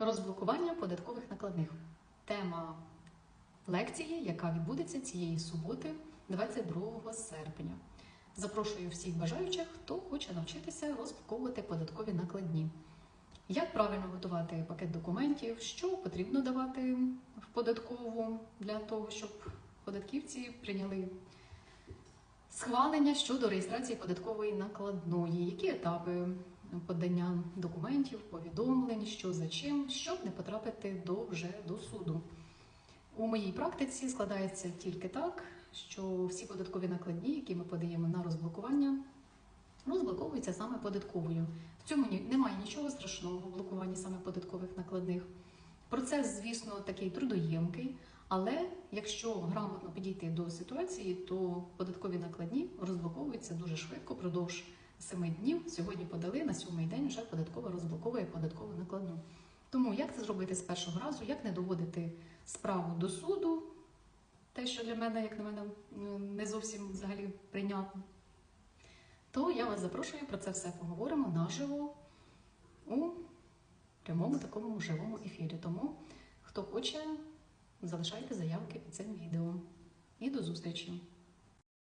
Розблокування податкових накладних. Тема лекції, яка відбудеться цієї суботи, 22 серпня. Запрошую всіх бажаючих, хто хоче навчитися розблоковувати податкові накладні. Як правильно готувати пакет документів, що потрібно давати в податкову для того, щоб податківці прийняли схвалення щодо реєстрації податкової накладної, які етапи подання документів, повідомлень, що за чим, щоб не потрапити до вже до суду. У моїй практиці складається тільки так, що всі податкові накладні, які ми подаємо на розблокування, розблоковуються саме податковою. В цьому немає нічого страшного в блокуванні саме податкових накладних. Процес, звісно, такий трудоємкий, але якщо грамотно підійти до ситуації, то податкові накладні розблоковуються дуже швидко, продовж семи днів. Сьогодні подали на сьомий день вже податкова розблоковує податкову накладну. Тому як це зробити з першого разу, як не доводити справу до суду, те, що для мене, як на мене, не зовсім взагалі прийнятно, то я вас запрошую про це все поговоримо наживо у прямому такому живому ефірі. Тому, хто хоче, залишайте заявки під цим відео. І до зустрічі!